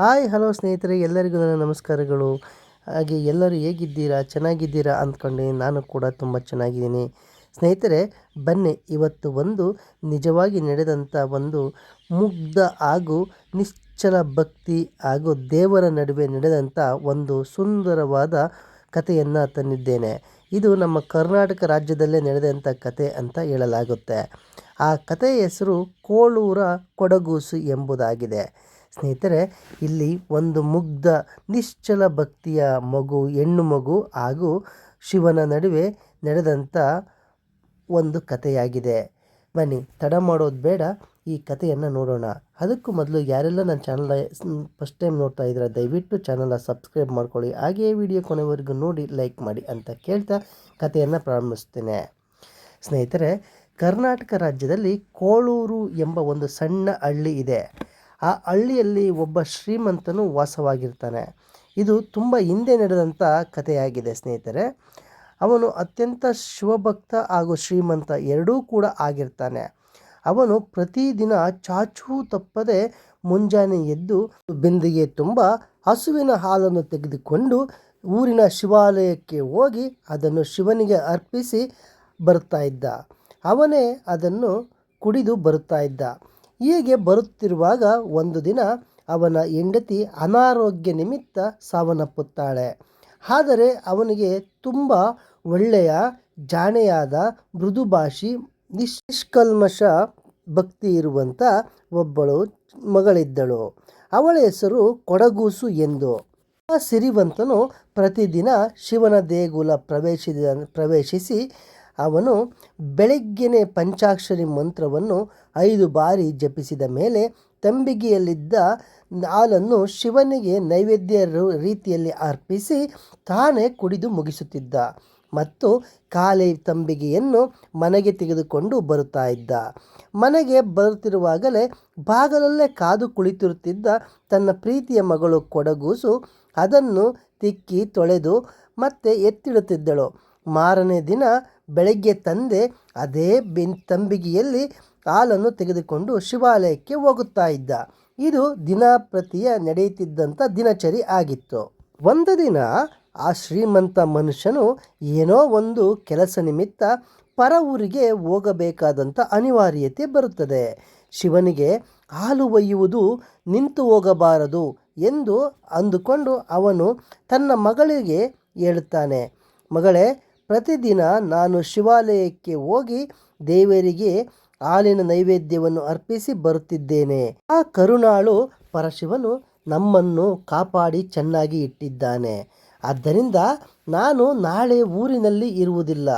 Hi, hello ಸ್ನೇಹಿತರೆ, ಎಲ್ಲರಿಗೂ ನನ್ನ ನಮಸ್ಕಾರಗಳು. ಹಾಗೆ ಎಲ್ಲರೂ ಹೇಗಿದ್ದೀರಾ, ಚೆನ್ನಾಗಿದ್ದೀರಾ ಅಂದ್ಕೊಂಡೆ ನಾನು ಕೂಡ ತುಂಬ ಚೆನ್ನಾಗಿದ್ದೀನಿ. ಸ್ನೇಹಿತರೆ, ಬನ್ನಿ, ಇವತ್ತು ಒಂದು ನಿಜವಾಗಿ ನಡೆದಂಥ ಒಂದು ಮುಗ್ಧ ಹಾಗೂ ನಿಶ್ಚಲ ಭಕ್ತಿ ಹಾಗೂ ದೇವರ ನಡುವೆ ನಡೆದಂಥ ಒಂದು ಸುಂದರವಾದ ಕಥೆಯನ್ನು ತಂದಿದ್ದೇನೆ. ಇದು ನಮ್ಮ ಕರ್ನಾಟಕ ರಾಜ್ಯದಲ್ಲೇ ನಡೆದಂಥ ಕತೆ ಅಂತ ಹೇಳಲಾಗುತ್ತೆ. ಆ ಕಥೆಯ ಹೆಸರು ಕೋಳೂರ ಕೊಡಗೂಸು ಎಂಬುದಾಗಿದೆ. ಸ್ನೇಹಿತರೆ, ಇಲ್ಲಿ ಒಂದು ಮುಗ್ಧ, ನಿಶ್ಚಲ ಭಕ್ತಿಯ ಮಗು, ಹೆಣ್ಣು ಮಗು ಹಾಗೂ ಶಿವನ ನಡುವೆ ನಡೆದಂಥ ಒಂದು ಕಥೆಯಾಗಿದೆ. ಬನ್ನಿ, ತಡ ಮಾಡೋದು ಬೇಡ, ಈ ಕಥೆಯನ್ನು ನೋಡೋಣ. ಅದಕ್ಕೂ ಮೊದಲು ಯಾರೆಲ್ಲ ನನ್ನ ಚಾನಲ್ ಫಸ್ಟ್ ಟೈಮ್ ನೋಡ್ತಾ ಇದ್ದಾರೆ, ದಯವಿಟ್ಟು ಚಾನಲ್ನ ಸಬ್ಸ್ಕ್ರೈಬ್ ಮಾಡ್ಕೊಳ್ಳಿ. ಹಾಗೆಯೇ ವಿಡಿಯೋ ಕೊನೆವರೆಗೂ ನೋಡಿ, ಲೈಕ್ ಮಾಡಿ ಅಂತ ಕೇಳ್ತಾ ಕಥೆಯನ್ನು ಪ್ರಾರಂಭಿಸ್ತೇನೆ ಸ್ನೇಹಿತರೆ, ಕರ್ನಾಟಕ ರಾಜ್ಯದಲ್ಲಿ ಕೋಳೂರು ಎಂಬ ಒಂದು ಸಣ್ಣ ಹಳ್ಳಿ ಇದೆ. ಆ ಹಳ್ಳಿಯಲ್ಲಿ ಒಬ್ಬ ಶ್ರೀಮಂತನು ವಾಸವಾಗಿರ್ತಾನೆ. ಇದು ತುಂಬ ಹಿಂದೆ ನಡೆದಂಥ ಕಥೆಯಾಗಿದೆ ಸ್ನೇಹಿತರೆ. ಅವನು ಅತ್ಯಂತ ಶಿವಭಕ್ತ ಹಾಗೂ ಶ್ರೀಮಂತ ಎರಡೂ ಕೂಡ ಆಗಿರ್ತಾನೆ. ಅವನು ಪ್ರತಿದಿನ ಚಾಚೂ ತಪ್ಪದೆ ಮುಂಜಾನೆ ಎದ್ದು ಬಿಂದಿಗೆ ತುಂಬ ಹಸುವಿನ ಹಾಲನ್ನು ತೆಗೆದುಕೊಂಡು ಊರಿನ ಶಿವಾಲಯಕ್ಕೆ ಹೋಗಿ ಅದನ್ನು ಶಿವನಿಗೆ ಅರ್ಪಿಸಿ ಬರ್ತಾ ಇದ್ದ. ಅವನೇ ಅದನ್ನು ಕುಡಿದು ಬರುತ್ತಾ ಇದ್ದ. ಹೀಗೆ ಬರುತ್ತಿರುವಾಗ ಒಂದು ದಿನ ಅವನ ಹೆಂಡತಿ ಅನಾರೋಗ್ಯ ನಿಮಿತ್ತ ಸಾವನ್ನಪ್ಪುತ್ತಾಳೆ. ಆದರೆ ಅವನಿಗೆ ತುಂಬ ಒಳ್ಳೆಯ ಜಾಣೆಯಾದ ಮೃದುಭಾಷಿ, ನಿಷ್ಕಲ್ಮಶ ಭಕ್ತಿ ಇರುವಂಥ ಒಬ್ಬಳು ಮಗಳಿದ್ದಳು. ಅವಳ ಹೆಸರು ಕೊಡಗೂಸು ಎಂದು. ಆ ಸಿರಿವಂತನು ಪ್ರತಿದಿನ ಶಿವನ ದೇಗುಲ ಪ್ರವೇಶಿದ, ಪ್ರವೇಶಿಸಿ ಅವನು ಬೆಳಗ್ಗೆನೆ ಪಂಚಾಕ್ಷರಿ ಮಂತ್ರವನ್ನು ಐದು ಬಾರಿ ಜಪಿಸಿದ ಮೇಲೆ ತಂಬಿಗೆಯಲ್ಲಿದ್ದ ಹಾಲನ್ನು ಶಿವನಿಗೆ ನೈವೇದ್ಯ ರೀತಿಯಲ್ಲಿ ಅರ್ಪಿಸಿ ತಾನೇ ಕುಡಿದು ಮುಗಿಸುತ್ತಿದ್ದ ಮತ್ತು ಕಾಲೆ ತಂಬಿಗೆಯನ್ನು ಮನೆಗೆ ತೆಗೆದುಕೊಂಡು ಬರುತ್ತಾ ಇದ್ದ. ಮನೆಗೆ ಬರುತ್ತಿರುವಾಗಲೇ ಬಾಗಲಲ್ಲೇ ಕಾದು ಕುಳಿತಿರುತ್ತಿದ್ದ ತನ್ನ ಪ್ರೀತಿಯ ಮಗಳು ಕೊಡಗೂಸು ಅದನ್ನು ತಿಕ್ಕಿ ತೊಳೆದು ಮತ್ತೆ ಎತ್ತಿಡುತ್ತಿದ್ದಳು. ಮಾರನೇ ದಿನ ಬೆಳಗ್ಗೆ ತಂದೆ ಅದೇ ಬೆನ್ ತಂಬಿಗೆಯಲ್ಲಿ ಹಾಲನ್ನು ತೆಗೆದುಕೊಂಡು ಶಿವಾಲಯಕ್ಕೆ ಹೋಗುತ್ತಾ ಇದ್ದ. ಇದು ದಿನಪ್ರತಿಯ ನಡೆಯುತ್ತಿದ್ದಂಥ ದಿನಚರಿ ಆಗಿತ್ತು. ಒಂದು ದಿನ ಆ ಶ್ರೀಮಂತ ಮನುಷ್ಯನು ಏನೋ ಒಂದು ಕೆಲಸ ನಿಮಿತ್ತ ಪರ ಊರಿಗೆ ಹೋಗಬೇಕಾದಂಥ ಅನಿವಾರ್ಯತೆ ಬರುತ್ತದೆ. ಶಿವನಿಗೆ ಹಾಲು ಒಯ್ಯುವುದು ನಿಂತು ಹೋಗಬಾರದು ಎಂದು ಅಂದುಕೊಂಡು ಅವನು ತನ್ನ ಮಗಳಿಗೆ ಹೇಳುತ್ತಾನೆ ಮಗಳೇ ಪ್ರತಿದಿನ ನಾನು ಶಿವಾಲಯಕ್ಕೆ ಹೋಗಿ ದೇವರಿಗೆ ಹಾಲಿನ ನೈವೇದ್ಯವನ್ನು ಅರ್ಪಿಸಿ ಬರುತ್ತಿದ್ದೇನೆ. ಆ ಕರುಣಾಳು ಪರಶಿವನು ನಮ್ಮನ್ನು ಕಾಪಾಡಿ ಚೆನ್ನಾಗಿ ಇಟ್ಟಿದ್ದಾನೆ. ಆದ್ದರಿಂದ ನಾನು ನಾಳೆ ಊರಿನಲ್ಲಿ ಇರುವುದಿಲ್ಲ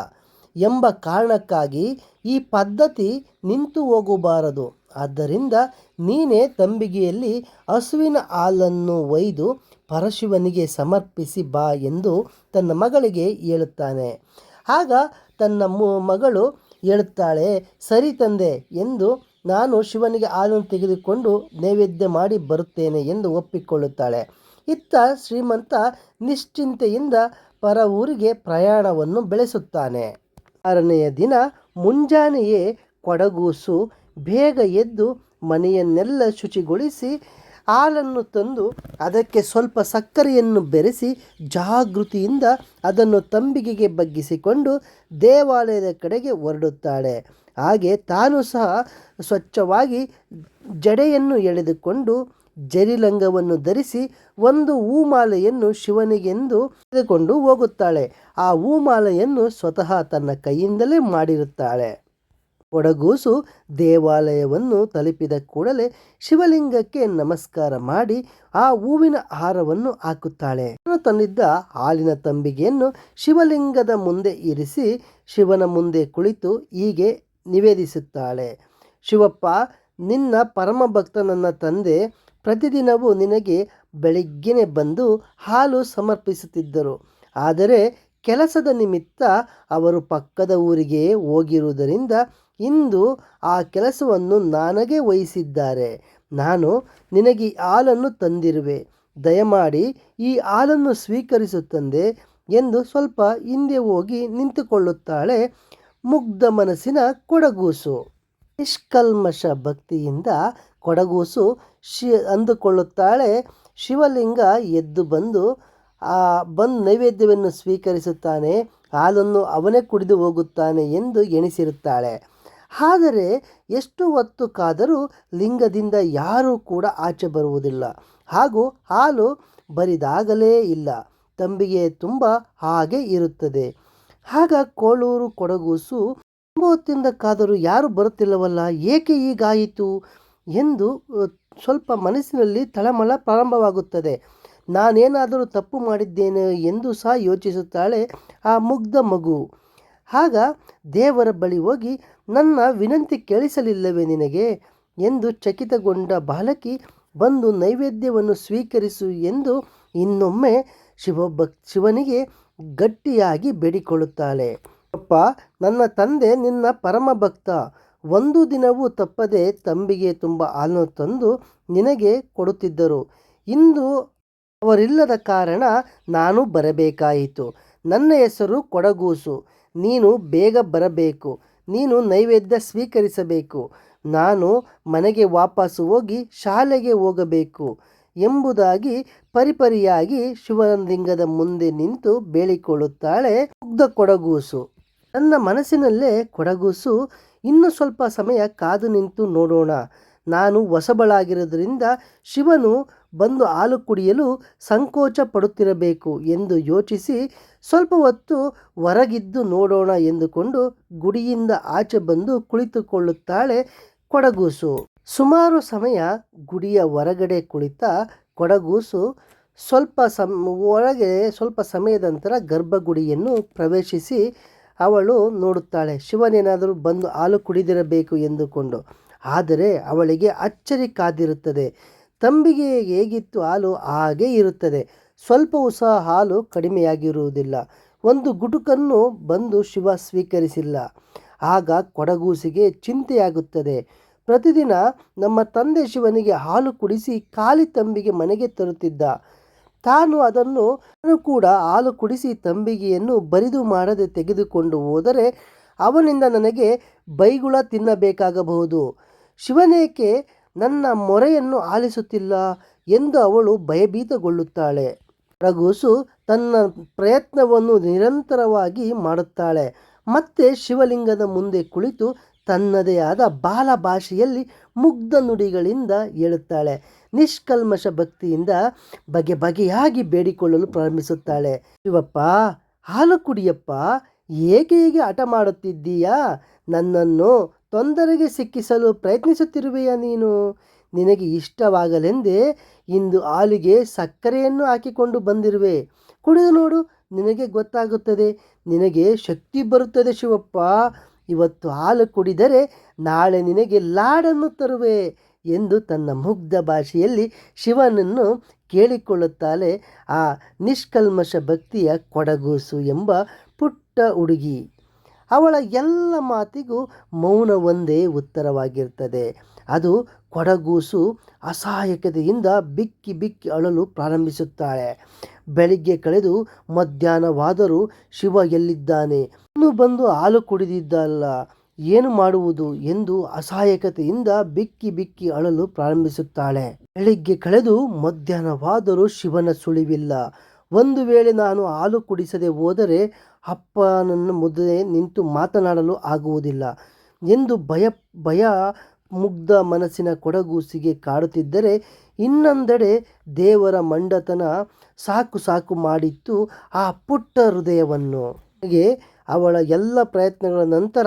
ಎಂಬ ಕಾರಣಕ್ಕಾಗಿ ಈ ಪದ್ಧತಿ ನಿಂತು ಹೋಗಬಾರದು. ಆದ್ದರಿಂದ ನೀನೇ ತಂಬಿಗೆಯಲ್ಲಿ ಹಸುವಿನ ಹಾಲನ್ನು ಒಯ್ದು ಪರಶಿವನಿಗೆ ಸಮರ್ಪಿಸಿ ಬಾ ಎಂದು ತನ್ನ ಮಗಳಿಗೆ ಹೇಳುತ್ತಾನೆ. ಆಗ ತನ್ನ ಮಗಳು ಹೇಳುತ್ತಾಳೆ, ಸರಿ ತಂದೆ ಎಂದು ನಾನು ಶಿವನಿಗೆ ಹಾಲನ್ನು ತೆಗೆದುಕೊಂಡು ನೈವೇದ್ಯ ಮಾಡಿ ಬರುತ್ತೇನೆ ಎಂದು ಒಪ್ಪಿಕೊಳ್ಳುತ್ತಾಳೆ. ಇತ್ತ ಶ್ರೀಮಂತ ನಿಶ್ಚಿಂತೆಯಿಂದ ಪರ ಊರಿಗೆ ಪ್ರಯಾಣವನ್ನು ಬೆಳೆಸುತ್ತಾನೆ. ಆರನೆಯ ದಿನ ಮುಂಜಾನೆಯೇ ಕೊಡಗೂಸು ಬೇಗ ಎದ್ದು ಮನೆಯನ್ನೆಲ್ಲ ಶುಚಿಗೊಳಿಸಿ ಹಾಲನ್ನು ತಂದು ಅದಕ್ಕೆ ಸ್ವಲ್ಪ ಸಕ್ಕರೆಯನ್ನು ಬೆರೆಸಿ ಜಾಗೃತಿಯಿಂದ ಅದನ್ನು ತಂಬಿಗೆಗೆ ಬಗ್ಗಿಸಿಕೊಂಡು ದೇವಾಲಯದ ಕಡೆಗೆ ಹೊರಡುತ್ತಾಳೆ. ಹಾಗೆ ತಾನು ಸಹ ಸ್ವಚ್ಛವಾಗಿ ಜಡೆಯನ್ನು ಎಳೆದುಕೊಂಡು ಜರಿಲಂಗವನ್ನು ಧರಿಸಿ ಒಂದು ಹೂಮಾಲೆಯನ್ನು ಶಿವನಿಗೆಂದು ತೆಗೆದುಕೊಂಡು ಹೋಗುತ್ತಾಳೆ. ಆ ಹೂಮಾಲೆಯನ್ನು ಸ್ವತಃ ತನ್ನ ಕೈಯಿಂದಲೇ ಮಾಡಿರುತ್ತಾಳೆ. ಒಡಗೂಸು ದೇವಾಲಯವನ್ನು ತಲುಪಿದ ಕೂಡಲೇ ಶಿವಲಿಂಗಕ್ಕೆ ನಮಸ್ಕಾರ ಮಾಡಿ ಆ ಹೂವಿನ ಹಾರವನ್ನು ಹಾಕುತ್ತಾಳೆ. ತಂದಿದ್ದ ಹಾಲಿನ ತಂಬಿಗೆಯನ್ನು ಶಿವಲಿಂಗದ ಮುಂದೆ ಇರಿಸಿ ಶಿವನ ಮುಂದೆ ಕುಳಿತು ಹೀಗೆ ನಿವೇದಿಸುತ್ತಾಳೆ. ಶಿವಪ್ಪ, ನಿನ್ನ ಪರಮ ಭಕ್ತನನ್ನ ತಂದೆ, ಪ್ರತಿದಿನವೂ ನಿನಗೆ ಬೆಳಿಗ್ಗೆನೆ ಬಂದು ಹಾಲು ಸಮರ್ಪಿಸುತ್ತಿದ್ದರು. ಆದರೆ ಕೆಲಸದ ನಿಮಿತ್ತ ಅವರು ಪಕ್ಕದ ಊರಿಗೆ ಹೋಗಿರುವುದರಿಂದ ಇಂದು ಆ ಕೆಲಸವನ್ನು ನನಗೆ ವಹಿಸಿದ್ದಾರೆ. ನಾನು ನಿನಗೆ ಈ ಹಾಲನ್ನು ತಂದಿರುವೆ. ದಯಮಾಡಿ ಈ ಹಾಲನ್ನು ಸ್ವೀಕರಿಸು ತಂದೆ ಎಂದು ಸ್ವಲ್ಪ ಹಿಂದೆ ಹೋಗಿ ನಿಂತುಕೊಳ್ಳುತ್ತಾಳೆ ಮುಗ್ಧ ಮನಸ್ಸಿನ ಕೊಡಗೂಸು. ನಿಷ್ಕಲ್ಮಶ ಭಕ್ತಿಯಿಂದ ಕೊಡಗೂಸು ಶಿ ಅಂದುಕೊಳ್ಳುತ್ತಾಳೆ. ಶಿವಲಿಂಗ ಎದ್ದು ಬಂದು, ಆ, ಬಂದು ನೈವೇದ್ಯವನ್ನು ಸ್ವೀಕರಿಸುತ್ತಾನೆ. ಹಾಲನ್ನು ಅವನೇ ಕುಡಿದು ಹೋಗುತ್ತಾನೆ ಎಂದು ಎಣಿಸಿರುತ್ತಾಳೆ. ಆದರೆ ಎಷ್ಟು ಹೊತ್ತು ಕಾದರೂ ಲಿಂಗದಿಂದ ಯಾರೂ ಕೂಡ ಆಚೆ ಬರುವುದಿಲ್ಲ. ಹಾಗೂ ಹಾಲು ಬರಿದಾಗಲೇ ಇಲ್ಲ. ತಂಬಿಗೆ ತುಂಬ ಹಾಗೆ ಇರುತ್ತದೆ. ಆಗ ಕೋಳೂರು, ಕೊಡಗೂಸು ತುಂಬ ಹೊತ್ತಿಂದ ಕಾದರೂ ಯಾರು ಬರುತ್ತಿಲ್ಲವಲ್ಲ, ಏಕೆ ಹೀಗಾಯಿತು ಎಂದು ಸ್ವಲ್ಪ ಮನಸ್ಸಿನಲ್ಲಿ ತಳಮಳ ಪ್ರಾರಂಭವಾಗುತ್ತದೆ. ನಾನೇನಾದರೂ ತಪ್ಪು ಮಾಡಿದ್ದೇನೆ ಎಂದು ಸಹ ಯೋಚಿಸುತ್ತಾಳೆ ಆ ಮುಗ್ಧ ಮಗು. ಆಗ ದೇವರ ಬಳಿ ಹೋಗಿ ನನ್ನ ವಿನಂತಿ ಕೇಳಿಸಲಿಲ್ಲವೇ ನಿನಗೆ? ಎಂದು ಚಕಿತಗೊಂಡ ಬಾಲಕಿ ಬಂದು ನೈವೇದ್ಯವನ್ನು ಸ್ವೀಕರಿಸು ಎಂದು ಇನ್ನೊಮ್ಮೆ ಶಿವಭಕ್ ಶಿವನಿಗೆ ಗಟ್ಟಿಯಾಗಿ ಬೇಡಿಕೊಳ್ಳುತ್ತಾಳೆ. ಅಪ್ಪ, ನನ್ನ ತಂದೆ ನಿನ್ನ ಪರಮ ಭಕ್ತ ಒಂದು ದಿನವೂ ತಪ್ಪದೆ ತಂಬಿಗೆ ತುಂಬ ಹಾಲನ್ನು ತಂದು ನಿನಗೆ ಕೊಡುತ್ತಿದ್ದರು. ಇಂದು ಅವರಿಲ್ಲದ ಕಾರಣ ನಾನು ಬರಬೇಕಾಯಿತು. ನನ್ನ ಹೆಸರು ಕೊಡಗೂಸು. ನೀನು ಬೇಗ ಬರಬೇಕು. ನೀನು ನೈವೇದ್ಯ ಸ್ವೀಕರಿಸಬೇಕು. ನಾನು ಮನೆಗೆ ವಾಪಸ್ಸು ಹೋಗಿ ಶಾಲೆಗೆ ಹೋಗಬೇಕು ಎಂಬುದಾಗಿ ಪರಿಪರಿಯಾಗಿ ಶಿವಲಿಂಗದ ಮುಂದೆ ನಿಂತು ಬೇಳಿಕೊಳ್ಳುತ್ತಾಳೆ ಮುಗ್ಧ ಕೊಡಗೂಸು ನನ್ನ ಮನಸ್ಸಿನಲ್ಲೇ ಕೊಡಗೂಸು, ಇನ್ನು ಸ್ವಲ್ಪ ಸಮಯ ಕಾದು ನಿಂತು ನೋಡೋಣ. ನಾನು ಹೊಸಬಳಾಗಿರೋದ್ರಿಂದ ಶಿವನು ಬಂದು ಹಾಲು ಕುಡಿಯಲು ಸಂಕೋಚ ಪಡುತ್ತಿರಬೇಕು ಎಂದು ಯೋಚಿಸಿ ಸ್ವಲ್ಪ ಹೊತ್ತು ಹೊರಗಿದ್ದು ನೋಡೋಣ ಎಂದುಕೊಂಡು ಗುಡಿಯಿಂದ ಆಚೆ ಬಂದು ಕುಳಿತುಕೊಳ್ಳುತ್ತಾಳೆ ಕೊಡಗೂಸು. ಸುಮಾರು ಸಮಯ ಗುಡಿಯ ಹೊರಗಡೆ ಕುಳಿತ ಕೊಡಗೂಸು ಸ್ವಲ್ಪ ಸಮ್, ಒಳಗೆ ಸ್ವಲ್ಪ ಸಮಯದ ನಂತರ ಗರ್ಭಗುಡಿಯನ್ನು ಪ್ರವೇಶಿಸಿ ಅವಳು ನೋಡುತ್ತಾಳೆ. ಶಿವನೇನಾದರೂ ಬಂದು ಹಾಲು ಕುಡಿದಿರಬೇಕು ಎಂದುಕೊಂಡು. ಆದರೆ ಅವಳಿಗೆ ಅಚ್ಚರಿ ಕಾದಿರುತ್ತದೆ. ತಂಬಿಗೆ ಹೇಗಿತ್ತು ಹಾಲು ಹಾಗೆ ಇರುತ್ತದೆ. ಸ್ವಲ್ಪವೂ ಸಹ ಹಾಲು ಕಡಿಮೆಯಾಗಿರುವುದಿಲ್ಲ. ಒಂದು ಗುಟುಕನ್ನು ಬಂದು ಶಿವ ಸ್ವೀಕರಿಸಿಲ್ಲ. ಆಗ ಕೊಡಗೂಸಿಗೆ ಚಿಂತೆಯಾಗುತ್ತದೆ. ಪ್ರತಿದಿನ ನಮ್ಮ ತಂದೆ ಶಿವನಿಗೆ ಹಾಲು ಕುಡಿಸಿ ಖಾಲಿ ತಂಬಿಗೆ ಮನೆಗೆ ತರುತ್ತಿದ್ದ. ತಾನು ಅದನ್ನು ಕೂಡ ಹಾಲು ಕುಡಿಸಿ ತಂಬಿಗೆಯನ್ನು ಬರಿದು ಮಾಡದೆ ತೆಗೆದುಕೊಂಡು ಹೋದರೆ ಅವನಿಂದ ನನಗೆ ಬೈಗುಳ ತಿನ್ನಬೇಕಾಗಬಹುದು. ಶಿವನೇಕೆ ನನ್ನ ಮೊರೆಯನ್ನು ಆಲಿಸುತ್ತಿಲ್ಲ ಎಂದು ಅವಳು ಭಯಭೀತಗೊಳ್ಳುತ್ತಾಳೆ. ರಘುಸು ತನ್ನ ಪ್ರಯತ್ನವನ್ನು ನಿರಂತರವಾಗಿ ಮಾಡುತ್ತಾಳೆ. ಮತ್ತೆ ಶಿವಲಿಂಗದ ಮುಂದೆ ಕುಳಿತು ತನ್ನದೇ ಆದ ಬಾಲ ಭಾಷೆಯಲ್ಲಿ ಮುಗ್ಧ ನುಡಿಗಳಿಂದ ಹೇಳುತ್ತಾಳೆ. ನಿಷ್ಕಲ್ಮಶ ಭಕ್ತಿಯಿಂದ ಬಗೆ ಬಗೆಯಾಗಿ ಬೇಡಿಕೊಳ್ಳಲು ಪ್ರಾರಂಭಿಸುತ್ತಾಳೆ. ಶಿವಪ್ಪ, ಹಾಲು ಕುಡಿಯಪ್ಪ ಹೇಗೆ ಹೀಗೆ ಹಠ ಮಾಡುತ್ತಿದ್ದೀಯಾ? ನನ್ನನ್ನು ತೊಂದರೆಗೆ ಸಿಕ್ಕಿಸಲು ಪ್ರಯತ್ನಿಸುತ್ತಿರುವೆಯಾ ನೀನು? ನಿನಗೆ ಇಷ್ಟವಾಗಲೆಂದೇ ಇಂದು ಹಾಲಿಗೆ ಸಕ್ಕರೆಯನ್ನು ಹಾಕಿಕೊಂಡು ಬಂದಿರುವೆ. ಕುಡಿದು ನೋಡು, ನಿನಗೆ ಗೊತ್ತಾಗುತ್ತದೆ, ನಿನಗೆ ಶಕ್ತಿ ಬರುತ್ತದೆ ಶಿವಪ್ಪ. ಇವತ್ತು ಹಾಲು ಕುಡಿದರೆ ನಾಳೆ ನಿನಗೆ ಲಾಡನ್ನು ತರುವೆ ಎಂದು ತನ್ನ ಮುಗ್ಧ ಭಾಷೆಯಲ್ಲಿ ಶಿವನನ್ನು ಕೇಳಿಕೊಳ್ಳುತ್ತಾಳೆ. ಆ ನಿಷ್ಕಲ್ಮಶ ಭಕ್ತಿಯ ಕೊಡಗೂಸು ಎಂಬ ಪುಟ್ಟ ಹುಡುಗಿ. ಅವಳ ಎಲ್ಲ ಮಾತಿಗೂ ಮೌನ ಒಂದೇ ಉತ್ತರವಾಗಿರ್ತದೆ. ಅದು ಕೊಡಗೂಸು ಅಸಹಾಯಕತೆಯಿಂದ ಬಿಕ್ಕಿ ಬಿಕ್ಕಿ ಅಳಲು ಪ್ರಾರಂಭಿಸುತ್ತಾಳೆ. ಬೆಳಿಗ್ಗೆ ಕಳೆದು ಮಧ್ಯಾಹ್ನವಾದರೂ ಶಿವ ಎಲ್ಲಿದ್ದಾನೆ? ಇನ್ನು ಬಂದು ಹಾಲು ಕುಡಿದಿದ್ದಲ್ಲ. ಏನು ಮಾಡುವುದು ಎಂದು ಅಸಹಾಯಕತೆಯಿಂದ ಬಿಕ್ಕಿ ಬಿಕ್ಕಿ ಅಳಲು ಪ್ರಾರಂಭಿಸುತ್ತಾಳೆ. ಬೆಳಿಗ್ಗೆ ಕಳೆದು ಮಧ್ಯಾಹ್ನವಾದರೂ ಶಿವನ ಸುಳಿವಿಲ್ಲ. ಒಂದು ವೇಳೆ ನಾನು ಹಾಲು ಕುಡಿಸದೆ ಹೋದರೆ ಅಪ್ಪನನ್ನು ಮುದ್ದೆ ನಿಂತು ಮಾತನಾಡಲು ಆಗುವುದಿಲ್ಲ. ಎಂದು ಭಯ ಭಯ ಮುಗ್ಧ ಮನಸ್ಸಿನ ಕೊಡಗೂಸಿಗೆ ಕಾಡುತ್ತಿದ್ದರೆ ಇನ್ನೊಂದೆಡೆ ದೇವರ ಮಂಡತನ ಸಾಕು ಸಾಕು ಮಾಡಿತ್ತು ಆ ಪುಟ್ಟ ಹೃದಯವನ್ನು. ಹಾಗೆ ಅವಳ ಎಲ್ಲ ಪ್ರಯತ್ನಗಳ ನಂತರ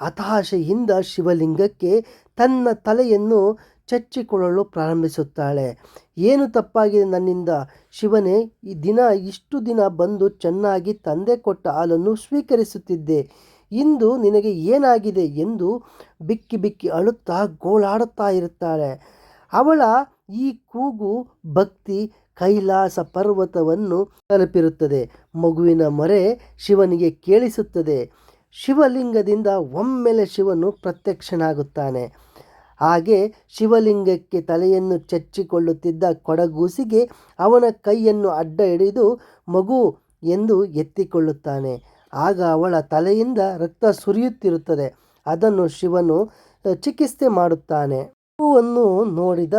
ಹತಾಶೆಯಿಂದ ಶಿವಲಿಂಗಕ್ಕೆ ತನ್ನ ತಲೆಯನ್ನು ಚಚ್ಚಿಕೊಳ್ಳಲು ಪ್ರಾರಂಭಿಸುತ್ತಾಳೆ. ಏನು ತಪ್ಪಾಗಿದೆ ನನ್ನಿಂದ? ಶಿವನೇ, ಈ ದಿನ ಇಷ್ಟು ದಿನ ಬಂದು ಚೆನ್ನಾಗಿ ತಂದೆ ಕೊಟ್ಟ ಹಾಲನ್ನು ಸ್ವೀಕರಿಸುತ್ತಿದ್ದೆ. ಇಂದು ನಿನಗೆ ಏನಾಗಿದೆ? ಎಂದು ಬಿಕ್ಕಿ ಬಿಕ್ಕಿ ಅಳುತ್ತಾ ಗೋಳಾಡುತ್ತಾ ಇರುತ್ತಾಳೆ. ಅವಳ ಈ ಕೂಗು ಭಕ್ತಿ, ಕೈಲಾಸ ಪರ್ವತವನ್ನು ತಲುಪಿರುತ್ತದೆ. ಮಗುವಿನ ಮೊರೆ ಶಿವನಿಗೆ ಕೇಳಿಸುತ್ತದೆ. ಶಿವಲಿಂಗದಿಂದ ಒಮ್ಮೆಲೆ ಶಿವನು ಪ್ರತ್ಯಕ್ಷನಾಗುತ್ತಾನೆ. ಹಾಗೆ ಶಿವಲಿಂಗಕ್ಕೆ ತಲೆಯನ್ನು ಚಚ್ಚಿಕೊಳ್ಳುತ್ತಿದ್ದ ಕೊಡಗೂಸಿಗೆ ಅವನ ಕೈಯನ್ನು ಅಡ್ಡ ಹಿಡಿದು ಮಗು ಎಂದು ಎತ್ತಿಕೊಳ್ಳುತ್ತಾನೆ. ಆಗ ಅವಳ ತಲೆಯಿಂದ ರಕ್ತ ಸುರಿಯುತ್ತಿರುತ್ತದೆ. ಅದನ್ನು ಶಿವನು ಚಿಕಿತ್ಸೆ ಮಾಡುತ್ತಾನೆ. ಮಗುವನ್ನು ನೋಡಿದ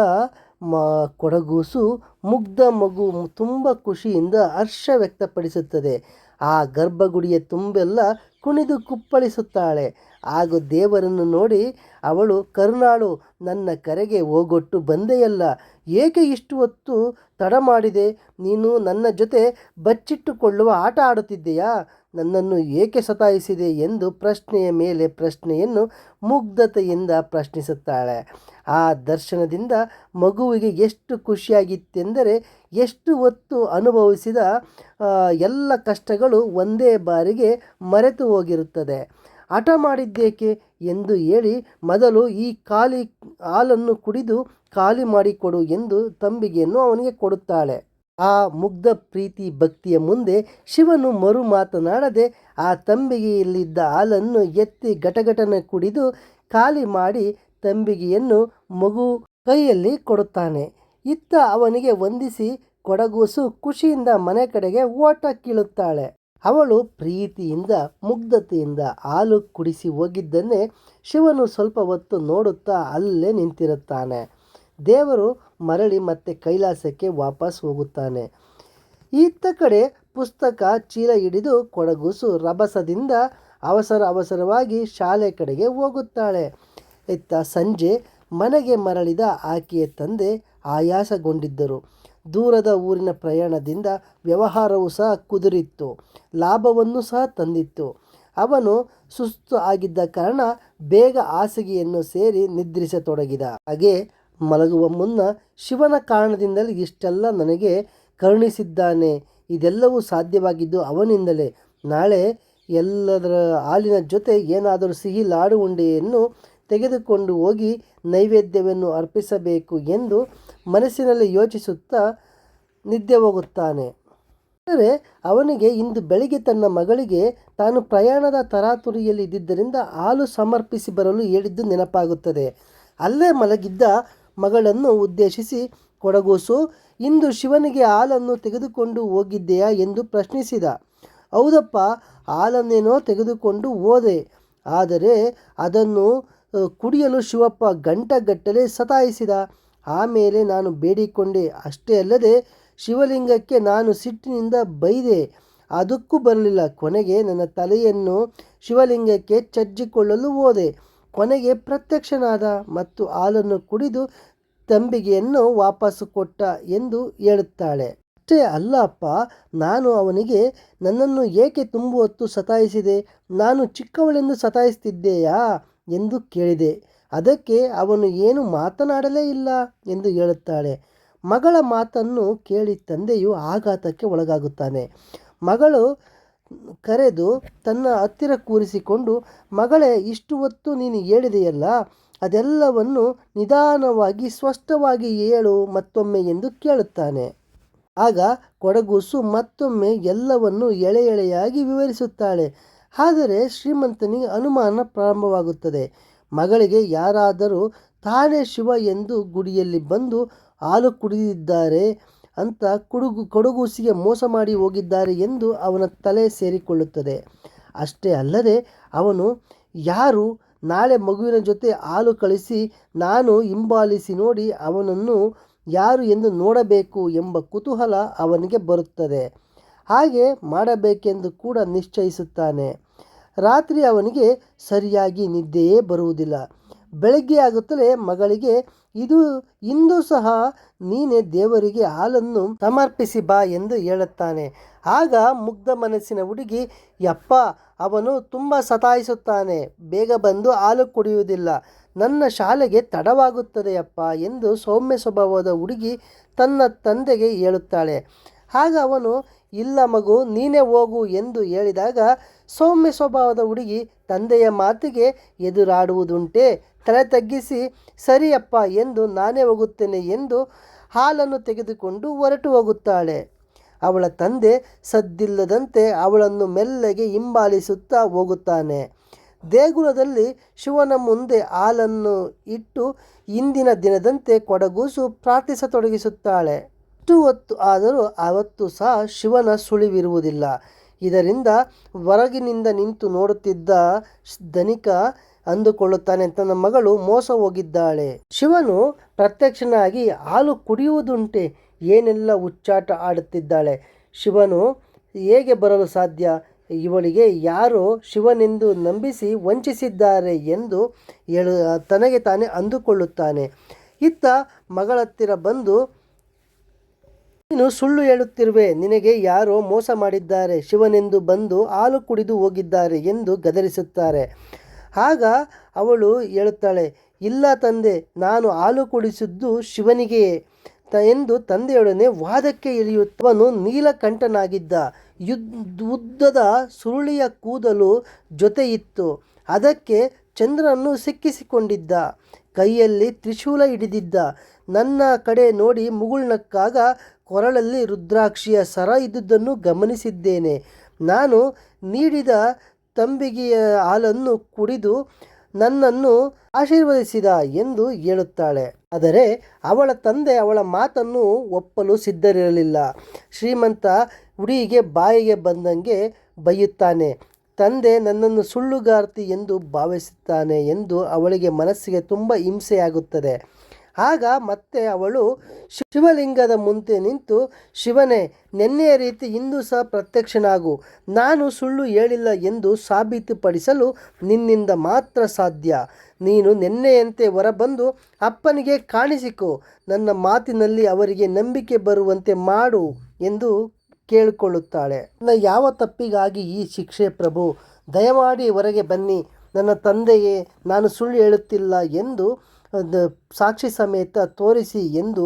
ಮ, ಕೊಡಗೂಸು ಮುಗ್ಧ ಮಗು ತುಂಬ ಖುಷಿಯಿಂದ ಹರ್ಷ ವ್ಯಕ್ತಪಡಿಸುತ್ತದೆ. ಆ ಗರ್ಭಗುಡಿಯ ತುಂಬೆಲ್ಲ ಕುಣಿದು ಕುಪ್ಪಳಿಸುತ್ತಾಳೆ. ಹಾಗೂ ದೇವರನ್ನು ನೋಡಿ, ಅವಳು, ಕರುಣಾಳು, ನನ್ನ ಕರೆಗೆ ಓಗೊಟ್ಟು ಬಂದೆಯಲ್ಲ, ಏಕೆ ಇಷ್ಟು ಹೊತ್ತು ತಡ ಮಾಡಿದೆ? ನೀನು ನನ್ನ ಜೊತೆ ಬಚ್ಚಿಟ್ಟುಕೊಳ್ಳುವ ಆಟ ಆಡುತ್ತಿದ್ದೆಯಾ? ನನ್ನನ್ನು ಏಕೆ ಸತಾಯಿಸಿದೆ ಎಂದು ಪ್ರಶ್ನೆಯ ಮೇಲೆ ಪ್ರಶ್ನೆಯನ್ನು ಮುಗ್ಧತೆಯಿಂದ ಪ್ರಶ್ನಿಸುತ್ತಾಳೆ. ಆ ದರ್ಶನದಿಂದ ಮಗುವಿಗೆ ಎಷ್ಟು ಖುಷಿಯಾಗಿತ್ತೆಂದರೆ ಎಷ್ಟು ಹೊತ್ತು ಅನುಭವಿಸಿದ ಎಲ್ಲ ಕಷ್ಟಗಳು ಒಂದೇ ಬಾರಿಗೆ ಮರೆತು ಹೋಗಿರುತ್ತದೆ. ಹಠ ಮಾಡಿದ್ದೇಕೆ ಎಂದು ಹೇಳಿ ಮೊದಲು ಈ ಖಾಲಿ ಹಾಲನ್ನು ಕುಡಿದು ಖಾಲಿ ಮಾಡಿಕೊಡು ಎಂದು ತಂಬಿಗೆಯನ್ನು ಅವನಿಗೆ ಕೊಡುತ್ತಾಳೆ. ಆ ಮುಗ್ಧ ಪ್ರೀತಿ ಭಕ್ತಿಯ ಮುಂದೆ ಶಿವನು ಮರು ಮಾತನಾಡದೆ ಆ ತಂಬಿಗೆಯಲ್ಲಿದ್ದ ಹಾಲನ್ನು ಎತ್ತಿ ಘಟಘಟನೆ ಕುಡಿದು ಖಾಲಿ ಮಾಡಿ ತಂಬಿಗೆಯನ್ನು ಮಗು ಕೈಯಲ್ಲಿ ಕೊಡುತ್ತಾನೆ. ಇತ್ತ ಅವನಿಗೆ ವಂದಿಸಿ ಕೊಡಗೂಸು ಖುಷಿಯಿಂದ ಮನೆ ಕಡೆಗೆ ಓಟ ಕೀಳುತ್ತಾಳೆ. ಅವಳು ಪ್ರೀತಿಯಿಂದ, ಮುಗ್ಧತೆಯಿಂದ ಹಾಲು ಕುಡಿಸಿ ಹೋಗಿದ್ದನ್ನೇ ಶಿವನು ಸ್ವಲ್ಪ ಹೊತ್ತು ನೋಡುತ್ತಾ ಅಲ್ಲೇ ನಿಂತಿರುತ್ತಾನೆ. ದೇವರು ಮರಳಿ ಮತ್ತೆ ಕೈಲಾಸಕ್ಕೆ ವಾಪಸ್ ಹೋಗುತ್ತಾನೆ. ಇತ್ತ ಕಡೆ ಪುಸ್ತಕ ಚೀಲ ಹಿಡಿದು ಕೊಡಗೂಸು ರಭಸದಿಂದ ಅವಸರ ಅವಸರವಾಗಿ ಶಾಲೆ ಕಡೆಗೆ ಹೋಗುತ್ತಾಳೆ. ಇತ್ತ ಸಂಜೆ ಮನೆಗೆ ಮರಳಿದ ಆಕೆಯ ತಂದೆ ಆಯಾಸಗೊಂಡಿದ್ದರು. ದೂರದ ಊರಿನ ಪ್ರಯಾಣದಿಂದ ವ್ಯವಹಾರವೂ ಸಹ ಕುದುರಿತ್ತು. ಲಾಭವನ್ನು ಸಹ ತಂದಿತ್ತು. ಅವನು ಸುಸ್ತು ಆಗಿದ್ದ ಕಾರಣ ಬೇಗ ಹಾಸಿಗೆಯನ್ನು ಸೇರಿ ನಿದ್ರಿಸತೊಡಗಿದ. ಹಾಗೆ ಮಲಗುವ ಮುನ್ನ ಶಿವನ ಕಾರಣದಿಂದಲೇ ಇಷ್ಟೆಲ್ಲ ನನಗೆ ಕರುಣಿಸಿದ್ದಾನೆ. ಇದೆಲ್ಲವೂ ಸಾಧ್ಯವಾಗಿದ್ದು ಅವನಿಂದಲೇ. ನಾಳೆ ಎಲ್ಲದರ ಹಾಲಿನ ಜೊತೆ ಏನಾದರೂ ಸಿಹಿ ಲಾಡು ಉಂಡೆಯನ್ನು ತೆಗೆದುಕೊಂಡು ಹೋಗಿ ನೈವೇದ್ಯವನ್ನು ಅರ್ಪಿಸಬೇಕು ಎಂದು ಮನಸ್ಸಿನಲ್ಲಿ ಯೋಚಿಸುತ್ತಾ ನಿದ್ದೆ ಹೋಗುತ್ತಾನೆ. ಆದರೆ ಅವನಿಗೆ ಇಂದು ಬೆಳಿಗ್ಗೆ ತನ್ನ ಮಗಳಿಗೆ ತಾನು ಪ್ರಯಾಣದ ತರಾತುರಿಯಲ್ಲಿ ಇದ್ದಿದ್ದರಿಂದ ಹಾಲು ಸಮರ್ಪಿಸಿ ಬರಲು ಹೇಳಿದ್ದು ನೆನಪಾಗುತ್ತದೆ. ಅಲ್ಲೇ ಮಲಗಿದ್ದ ಮಗಳನ್ನು ಉದ್ದೇಶಿಸಿ ಕೊಡಗೂಸು. ಇಂದು ಶಿವನಿಗೆ ಹಾಲನ್ನು ತೆಗೆದುಕೊಂಡು ಹೋಗಿದ್ದೆಯಾ ಎಂದು ಪ್ರಶ್ನಿಸಿದ. ಹೌದಪ್ಪ, ಹಾಲನ್ನೇನೋ ತೆಗೆದುಕೊಂಡು ಹೋದೆ. ಆದರೆ ಅದನ್ನು ಕುಡಿಯಲು ಶಿವಪ್ಪ ಗಂಟಗಟ್ಟಲೆ ಸತಾಯಿಸಿದ. ಆಮೇಲೆ ನಾನು ಬೇಡಿಕೊಂಡೆ. ಅಷ್ಟೇ ಅಲ್ಲದೆ ಶಿವಲಿಂಗಕ್ಕೆ ನಾನು ಸಿಟ್ಟಿನಿಂದ ಬೈದೆ. ಅದಕ್ಕೂ ಬರಲಿಲ್ಲ. ಕೊನೆಗೆ ನನ್ನ ತಲೆಯನ್ನು ಶಿವಲಿಂಗಕ್ಕೆ ಚಜ್ಜಿಕೊಳ್ಳಲು ಹೋದೆ. ಕೊನೆಗೆ ಪ್ರತ್ಯಕ್ಷನಾದ ಮತ್ತು ಹಾಲನ್ನು ಕುಡಿದು ತಂಬಿಗೆಯನ್ನು ವಾಪಸ್ಸು ಕೊಟ್ಟ ಎಂದು ಹೇಳುತ್ತಾಳೆ. ಅಷ್ಟೇ ಅಲ್ಲ ಅಪ್ಪ, ನಾನು ಅವನಿಗೆ ನನ್ನನ್ನು ಏಕೆ ತುಂಬು ಹೊತ್ತು ಸತಾಯಿಸಿದೆ? ನಾನು ಚಿಕ್ಕವಳೆಂದು ಸತಾಯಿಸ್ತಿದ್ದೆಯಾ? ಎಂದು ಕೇಳಿದೆ. ಅದಕ್ಕೆ ಅವನು ಏನು ಮಾತನಾಡಲೇ ಇಲ್ಲ ಎಂದು ಹೇಳುತ್ತಾಳೆ. ಮಗಳ ಮಾತನ್ನು ಕೇಳಿ ತಂದೆಯು ಆಘಾತಕ್ಕೆ ಒಳಗಾಗುತ್ತಾನೆ. ಮಗಳು ಕರೆದು ತನ್ನ ಹತ್ತಿರ ಕೂರಿಸಿಕೊಂಡು, ಮಗಳೇ, ಇಷ್ಟು ಹೊತ್ತು ನೀನು ಹೇಳಿದೆಯಲ್ಲ, ಅದೆಲ್ಲವನ್ನು ನಿಧಾನವಾಗಿ, ಸ್ಪಷ್ಟವಾಗಿ ಹೇಳು, ಮತ್ತೊಮ್ಮೆ ಎಂದು ಕೇಳುತ್ತಾನೆ ಆಗ ಕೊಡಗೂಸು ಮತ್ತೊಮ್ಮೆ ಎಲ್ಲವನ್ನು ಎಳೆ ಎಳೆಯಾಗಿ ವಿವರಿಸುತ್ತಾಳೆ. ಆದರೆ ಶ್ರೀಮಂತನಿಗೆ ಅನುಮಾನ ಪ್ರಾರಂಭವಾಗುತ್ತದೆ. ಮಗಳಿಗೆ ಯಾರಾದರೂ, ತಾನೇ ಶಿವ ಎಂದು ಗುಡಿಯಲ್ಲಿ ಬಂದು ಹಾಲು ಕುಡಿದಿದ್ದಾರೆ ಅಂತ ಕುಡುಗು ಕೊಡಗೂಸಿಗೆ ಮೋಸ ಮಾಡಿ ಹೋಗಿದ್ದಾರೆ ಎಂದು ಅವನ ತಲೆ ಸೇರಿಕೊಳ್ಳುತ್ತದೆ. ಅಷ್ಟೇ ಅಲ್ಲದೆ ಅವನು, ಯಾರು ನಾಳೆ ಮಗುವಿನ ಜೊತೆ ಹಾಲು ಕಳಿಸಿ ನಾನು ಹಿಂಬಾಲಿಸಿ ನೋಡಿ ಅವನನ್ನು ಯಾರು ಎಂದು ನೋಡಬೇಕು ಎಂಬ ಕುತೂಹಲ ಅವನಿಗೆ ಬರುತ್ತದೆ. ಹಾಗೆ ಮಾಡಬೇಕೆಂದು ಕೂಡ ನಿಶ್ಚಯಿಸುತ್ತಾನೆ. ರಾತ್ರಿ ಅವನಿಗೆ ಸರಿಯಾಗಿ ನಿದ್ದೆಯೇ ಬರುವುದಿಲ್ಲ. ಬೆಳಗ್ಗೆ ಆಗುತ್ತಲೇ ಮಗಳಿಗೆ ಇದು ಇಂದು ಸಹ ನೀನೇ ದೇವರಿಗೆ ಹಾಲನ್ನು ಸಮರ್ಪಿಸಿ ಬಾ ಎಂದು ಹೇಳುತ್ತಾನೆ. ಆಗ ಮುಗ್ಧ ಮನಸ್ಸಿನ ಹುಡುಗಿ, ಯಪ್ಪ, ಅವನು ತುಂಬ ಸತಾಯಿಸುತ್ತಾನೆ. ಬೇಗ ಬಂದು ಹಾಲು ಕುಡಿಯುವುದಿಲ್ಲ. ನನ್ನ ಶಾಲೆಗೆ ತಡವಾಗುತ್ತದೆಯಪ್ಪ ಎಂದು ಸೌಮ್ಯ ಸ್ವಭಾವದ ಹುಡುಗಿ ತನ್ನ ತಂದೆಗೆ ಹೇಳುತ್ತಾಳೆ. ಆಗ ಅವನು, ಇಲ್ಲ ಮಗು, ನೀನೇ ಹೋಗು ಎಂದು ಹೇಳಿದಾಗ ಸೌಮ್ಯ ಸ್ವಭಾವದ ಹುಡುಗಿ ತಂದೆಯ ಮಾತಿಗೆ ಎದುರಾಡುವುದುಂಟೆ? ತಲೆ ತಗ್ಗಿಸಿ, ಸರಿಯಪ್ಪ ಎಂದು ನಾನೇ ಹೋಗುತ್ತೇನೆ ಎಂದು ಹಾಲನ್ನು ತೆಗೆದುಕೊಂಡು ಹೊರಟು ಹೋಗುತ್ತಾಳೆ. ಅವಳ ತಂದೆ ಸದ್ದಿಲ್ಲದಂತೆ ಅವಳನ್ನು ಮೆಲ್ಲಗೆ ಹಿಂಬಾಲಿಸುತ್ತಾ ಹೋಗುತ್ತಾನೆ. ದೇಗುಲದಲ್ಲಿ ಶಿವನ ಮುಂದೆ ಹಾಲನ್ನು ಇಟ್ಟು ಇಂದಿನ ದಿನದಂತೆ ಕೊಡಗೂಸು ಪ್ರಾರ್ಥಿಸತೊಡಗಿಸುತ್ತಾಳೆ. ಅಷ್ಟು ಹೊತ್ತು ಆದರೂ ಅವತ್ತು ಸಹ ಶಿವನ ಸುಳಿವಿರುವುದಿಲ್ಲ. ಇದರಿಂದ ಹೊರಗಿನಿಂದ ನಿಂತು ನೋಡುತ್ತಿದ್ದ ಧನಿಕ ಅಂದುಕೊಳ್ಳುತ್ತಾನೆ ತನ್ನ ಮಗಳು ಮೋಸ ಹೋಗಿದ್ದಾಳೆ. ಶಿವನು ಪ್ರತ್ಯಕ್ಷನಾಗಿ ಹಾಲು ಕುಡಿಯುವುದುಂಟೆ, ಏನೆಲ್ಲ ಹುಚ್ಚಾಟ ಆಡುತ್ತಿದ್ದಾಳೆ. ಶಿವನು ಹೇಗೆ ಬರಲು ಸಾಧ್ಯ? ಇವಳಿಗೆ ಯಾರು ಶಿವನೆಂದು ನಂಬಿಸಿ ವಂಚಿಸಿದ್ದಾರೆ ಎಂದು ಹೇಳು, ತನಗೆ ತಾನೇ ಅಂದುಕೊಳ್ಳುತ್ತಾನೆ. ಇತ್ತ ಮಗಳತ್ತಿರ ಬಂದು ನೀನು ಸುಳ್ಳು ಹೇಳುತ್ತಿರುವೆ, ನಿನಗೆ ಯಾರೋ ಮೋಸ ಮಾಡಿದ್ದಾರೆ, ಶಿವನೆಂದು ಬಂದು ಹಾಲು ಕುಡಿದು ಹೋಗಿದ್ದಾರೆ ಎಂದು ಗದರಿಸುತ್ತಾರೆ. ಆಗ ಅವಳು ಹೇಳುತ್ತಾಳೆ, ಇಲ್ಲ ತಂದೆ, ನಾನು ಹಾಲು ಕುಡಿಸಿದ್ದು ಶಿವನಿಗೆಯೇ ತ ಎಂದು ತಂದೆಯೊಡನೆ ವಾದಕ್ಕೆ ಇಳಿಯುತ್ತವನು ನೀಲಕಂಠನಾಗಿದ್ದ ಯುದ್, ಉದ್ದದ ಸುರುಳಿಯ ಕೂದಲು ಜೊತೆ ಇತ್ತು ಅದಕ್ಕೆ ಚಂದ್ರನನ್ನು ಸಿಕ್ಕಿಸಿಕೊಂಡಿದ್ದ. ಕೈಯಲ್ಲಿ ತ್ರಿಶೂಲ ಹಿಡಿದಿದ್ದ. ನನ್ನ ಕಡೆ ನೋಡಿ ಮುಗುಳ್ನಕ್ಕಾಗ ಕೊರಳಲ್ಲಿ ರುದ್ರಾಕ್ಷಿಯ ಸರ ಇದ್ದುದನ್ನು ಗಮನಿಸಿದ್ದೇನೆ. ನಾನು ನೀಡಿದ ತಂಬಿಗೆಯ ಹಾಲನ್ನು ಕುಡಿದು ನನ್ನನ್ನು ಆಶೀರ್ವದಿಸಿದ ಎಂದು ಹೇಳುತ್ತಾಳೆ. ಆದರೆ ಅವಳ ತಂದೆ ಅವಳ ಮಾತನ್ನು ಒಪ್ಪಲು ಸಿದ್ಧರಿರಲಿಲ್ಲ. ಶ್ರೀಮಂತ ಹುಡಿಗೆ ಬಾಯಿಗೆ ಬಂದಂಗೆ ಬೈಯುತ್ತಾನೆ. ತಂದೆ ನನ್ನನ್ನು ಸುಳ್ಳುಗಾರ್ತಿ ಎಂದು ಭಾವಿಸುತ್ತಾನೆ ಎಂದು ಅವಳಿಗೆ ಮನಸ್ಸಿಗೆ ತುಂಬ ಹಿಂಸೆಯಾಗುತ್ತದೆ. ಆಗ ಮತ್ತೆ ಅವಳು ಶಿವಲಿಂಗದ ಮುಂದೆ ನಿಂತು, ಶಿವನೇ ನೆನ್ನೆಯ ರೀತಿ ಇಂದು ಸಹ ಪ್ರತ್ಯಕ್ಷನಾಗು. ನಾನು ಸುಳ್ಳು ಹೇಳಿಲ್ಲ ಎಂದು ಸಾಬೀತುಪಡಿಸಲು ನಿನ್ನಿಂದ ಮಾತ್ರ ಸಾಧ್ಯ. ನೀನು ನೆನ್ನೆಯಂತೆ ಹೊರಬಂದು ಅಪ್ಪನಿಗೆ ಕಾಣಿಸಿಕೊ. ನನ್ನ ಮಾತಿನಲ್ಲಿ ಅವರಿಗೆ ನಂಬಿಕೆ ಬರುವಂತೆ ಮಾಡು ಎಂದು ಕೇಳಿಕೊಳ್ಳುತ್ತಾಳೆ. ನನ್ನ ಯಾವ ತಪ್ಪಿಗಾಗಿ ಈ ಶಿಕ್ಷೆ ಪ್ರಭು? ದಯಮಾಡಿ ಹೊರಗೆ ಬನ್ನಿ. ನನ್ನ ತಂದೆಯೇ, ನಾನು ಸುಳ್ಳು ಹೇಳುತ್ತಿಲ್ಲ ಎಂದು ಸಾಕ್ಷಿ ಸಮೇತ ತೋರಿಸಿ ಎಂದು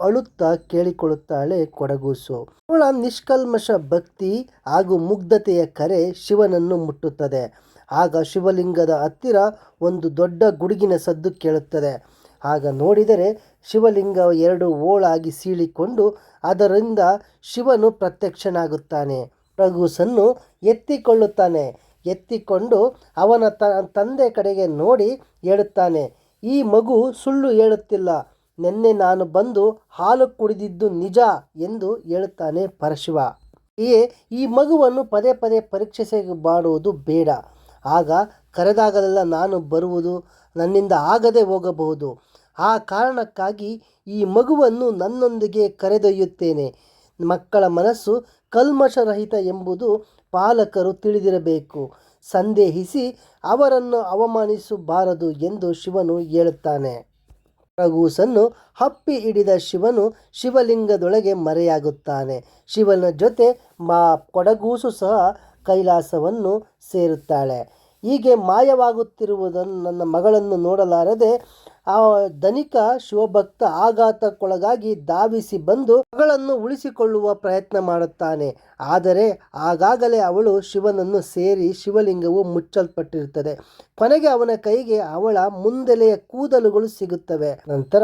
ಅಳುತ್ತಾ ಕೇಳಿಕೊಳ್ಳುತ್ತಾಳೆ ಕೊಡಗೂಸು. ಅವಳ ನಿಷ್ಕಲ್ಮಶ ಭಕ್ತಿ ಹಾಗೂ ಮುಗ್ಧತೆಯ ಕರೆ ಶಿವನನ್ನು ಮುಟ್ಟುತ್ತದೆ. ಆಗ ಶಿವಲಿಂಗದ ಹತ್ತಿರ ಒಂದು ದೊಡ್ಡ ಗುಡುಗಿನ ಸದ್ದು ಕೇಳುತ್ತದೆ. ಆಗ ನೋಡಿದರೆ ಶಿವಲಿಂಗ ಎರಡು ಓಳಾಗಿ ಸೀಳಿಕೊಂಡು ಅದರಿಂದ ಶಿವನು ಪ್ರತ್ಯಕ್ಷನಾಗುತ್ತಾನೆ. ಪ್ರಗೂಸನ್ನು ಎತ್ತಿಕೊಳ್ಳುತ್ತಾನೆ. ಎತ್ತಿಕೊಂಡು ಅವನ ತ, ತಂದೆ ಕಡೆಗೆ ನೋಡಿ ಹೇಳುತ್ತಾನೆ ಈ ಮಗು ಸುಳ್ಳು ಹೇಳುತ್ತಿಲ್ಲ. ನಿನ್ನೆ ನಾನು ಬಂದು ಹಾಲು ಕುಡಿದಿದ್ದು ನಿಜ ಎಂದು ಹೇಳುತ್ತಾನೆ ಪರಶಿವ. ಈ ಈ ಮಗುವನ್ನು ಪದೇ ಪದೇ ಪರೀಕ್ಷಿಸಿ ಮಾಡುವುದು ಬೇಡ. ಆಗ ಕರೆದಾಗಲೆಲ್ಲ ನಾನು ಬರುವುದು ನನ್ನಿಂದ ಆಗದೆ ಹೋಗಬಹುದು. ಆ ಕಾರಣಕ್ಕಾಗಿ ಈ ಮಗುವನ್ನು ನನ್ನೊಂದಿಗೆ ಕರೆದೊಯ್ಯುತ್ತೇನೆ. ಮಕ್ಕಳ ಮನಸ್ಸು ಕಲ್ಮಶರಹಿತ ಎಂಬುದು ಪಾಲಕರು ತಿಳಿದಿರಬೇಕು. ಸಂದೇಹಿಸಿ ಅವರನ್ನು ಅವಮಾನಿಸಬಾರದು ಎಂದು ಶಿವನು ಹೇಳುತ್ತಾನೆ. ರಘೂಸನ್ನು ಹಪ್ಪಿ ಹಿಡಿದ ಶಿವನು ಶಿವಲಿಂಗದೊಳಗೆ ಮರೆಯಾಗುತ್ತಾನೆ. ಶಿವನ ಜೊತೆ ಮಾ ಕೊಡಗೂಸು ಸಹ ಕೈಲಾಸವನ್ನು ಸೇರುತ್ತಾಳೆ. ಹೀಗೆ ಮಾಯವಾಗುತ್ತಿರುವುದನ್ನು ನನ್ನ ಮಗಳನ್ನು ನೋಡಲಾರದೆ ಆ ಧನಿಕ ಶಿವಭಕ್ತ ಆಘಾತಕ್ಕೊಳಗಾಗಿ ಧಾವಿಸಿ ಬಂದು ಮಗಳನ್ನು ಉಳಿಸಿಕೊಳ್ಳುವ ಪ್ರಯತ್ನ ಮಾಡುತ್ತಾನೆ. ಆದರೆ ಆಗಾಗಲೇ ಅವಳು ಶಿವನನ್ನು ಸೇರಿ ಶಿವಲಿಂಗವು ಮುಚ್ಚಲ್ಪಟ್ಟಿರುತ್ತದೆ. ಕೊನೆಗೆ ಅವನ ಕೈಗೆ ಅವಳ ಮುಂದೆಲೆಯ ಕೂದಲುಗಳು ಸಿಗುತ್ತವೆ. ನಂತರ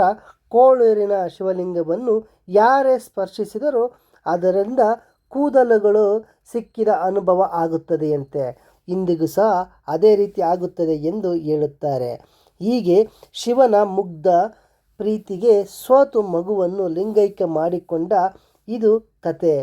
ಕೋಳೂರಿನ ಶಿವಲಿಂಗವನ್ನು ಯಾರೇ ಸ್ಪರ್ಶಿಸಿದರೂ ಅದರಿಂದ ಕೂದಲುಗಳು ಸಿಕ್ಕಿದ ಅನುಭವ ಆಗುತ್ತದೆಯಂತೆ. ಇಂದಿಗೂ ಸಹ ಅದೇ ರೀತಿ ಆಗುತ್ತದೆ ಎಂದು ಹೇಳುತ್ತಾರೆ. ಹೀಗೆ ಶಿವನ ಮುಗ್ಧ ಪ್ರೀತಿಗೆ ಸೋತು ಮಗುವನ್ನು ಲಿಂಗೈಕ್ಯ ಮಾಡಿಕೊಂಡ ಇದು ಕತೆ.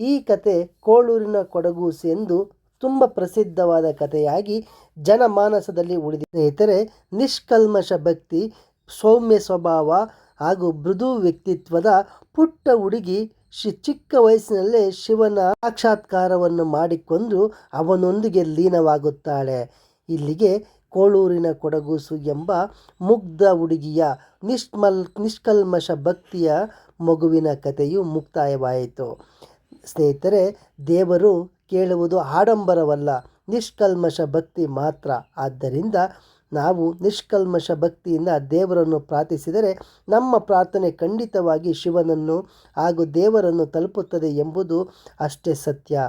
ಈ ಕತೆ ಕೋಳೂರಿನ ಕೊಡಗೂಸು ಎಂದು ತುಂಬ ಪ್ರಸಿದ್ಧವಾದ ಕಥೆಯಾಗಿ ಜನಮಾನಸದಲ್ಲಿ ಉಳಿದ ಸ್ನೇಹಿತರೆ, ನಿಷ್ಕಲ್ಮಶ ಭಕ್ತಿ, ಸೌಮ್ಯ ಸ್ವಭಾವ ಹಾಗೂ ಮೃದು ವ್ಯಕ್ತಿತ್ವದ ಪುಟ್ಟ ಹುಡುಗಿ ಶಿ ಚಿಕ್ಕ ವಯಸ್ಸಿನಲ್ಲೇ ಶಿವನ ಸಾಕ್ಷಾತ್ಕಾರವನ್ನು ಮಾಡಿಕೊಂಡು ಅವನೊಂದಿಗೆ ಲೀನವಾಗುತ್ತಾಳೆ. ಇಲ್ಲಿಗೆ ಕೋಳೂರಿನ ಕೊಡಗೂಸು ಎಂಬ ಮುಗ್ಧ ಹುಡುಗಿಯ ನಿಷ್ಮಲ್, ನಿಷ್ಕಲ್ಮಶ ಭಕ್ತಿಯ ಮಗುವಿನ ಕಥೆಯು ಮುಕ್ತಾಯವಾಯಿತು. ಸ್ನೇಹಿತರೆ, ದೇವರು ಕೇಳುವುದು ಆಡಂಬರವಲ್ಲ, ನಿಷ್ಕಲ್ಮಶ ಭಕ್ತಿ ಮಾತ್ರ. ಆದ್ದರಿಂದ ನಾವು ನಿಷ್ಕಲ್ಮಶ ಭಕ್ತಿಯಿಂದ ದೇವರನ್ನು ಪ್ರಾರ್ಥಿಸಿದರೆ ನಮ್ಮ ಪ್ರಾರ್ಥನೆ ಖಂಡಿತವಾಗಿ ಶಿವನನ್ನು ಹಾಗೂ ದೇವರನ್ನು ತಲುಪುತ್ತದೆ ಎಂಬುದು ಅಷ್ಟೇ ಸತ್ಯ.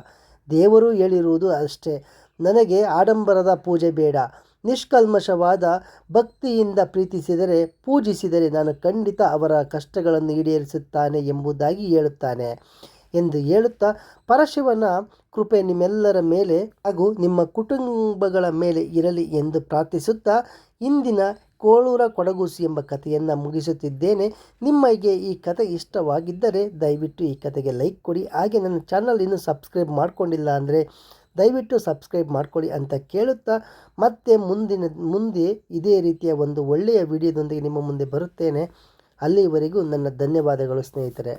ದೇವರು ಹೇಳಿರುವುದು ಅಷ್ಟೇ. ನನಗೆ ಆಡಂಬರದ ಪೂಜೆ ಬೇಡ. ನಿಷ್ಕಲ್ಮಶವಾದ ಭಕ್ತಿಯಿಂದ ಪ್ರೀತಿಸಿದರೆ, ಪೂಜಿಸಿದರೆ ನಾನು ಖಂಡಿತ ಅವರ ಕಷ್ಟಗಳನ್ನು ಈಡೇರಿಸುತ್ತಾನೆ ಎಂಬುದಾಗಿ ಹೇಳುತ್ತಾನೆ. ಎಂದು ಹೇಳುತ್ತಾ, ಪರಶಿವನ ಕೃಪೆ ನಿಮ್ಮೆಲ್ಲರ ಮೇಲೆ ಹಾಗೂ ನಿಮ್ಮ ಕುಟುಂಬಗಳ ಮೇಲೆ ಇರಲಿ ಎಂದು ಪ್ರಾರ್ಥಿಸುತ್ತಾ, ಇಂದಿನ ಕೋಳೂರ ಕೊಡಗೂಸು ಎಂಬ ಕಥೆಯನ್ನು ಮುಗಿಸುತ್ತಿದ್ದೇನೆ. ನಿಮಗೆ ಈ ಕತೆ ಇಷ್ಟವಾಗಿದ್ದರೆ ದಯವಿಟ್ಟು ಈ ಕತೆಗೆ ಲೈಕ್ ಕೊಡಿ. ಹಾಗೆ ನನ್ನ ಚಾನಲ್ ಇನ್ನೂ ಸಬ್ಸ್ಕ್ರೈಬ್ ಮಾಡಿಕೊಂಡಿಲ್ಲ ಅಂದರೆ ದಯವಿಟ್ಟು ಸಬ್ಸ್ಕ್ರೈಬ್ ಮಾಡ್ಕೊಳ್ಳಿ ಅಂತ ಕೇಳುತ್ತಾ, ಮತ್ತೆ ಮುಂದಿನ, ಮುಂದೆ ಇದೇ ರೀತಿಯ ಒಂದು ಒಳ್ಳೆಯ ವಿಡಿಯೋದೊಂದಿಗೆ ನಿಮ್ಮ ಮುಂದೆ ಬರುತ್ತೇನೆ. ಅಲ್ಲಿವರೆಗೂ ನನ್ನ ಧನ್ಯವಾದಗಳು ಸ್ನೇಹಿತರೆ.